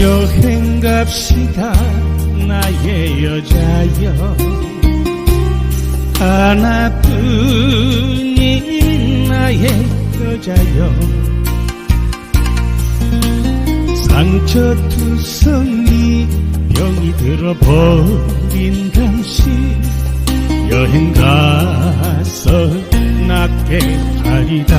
여행 갑시다 나의 여자여. 하나뿐인 나의 여자여. 상처투성이 병이 들어버린 당신 여행 가서 낫게 하리다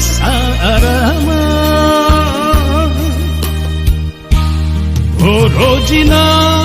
사람아 오로지 나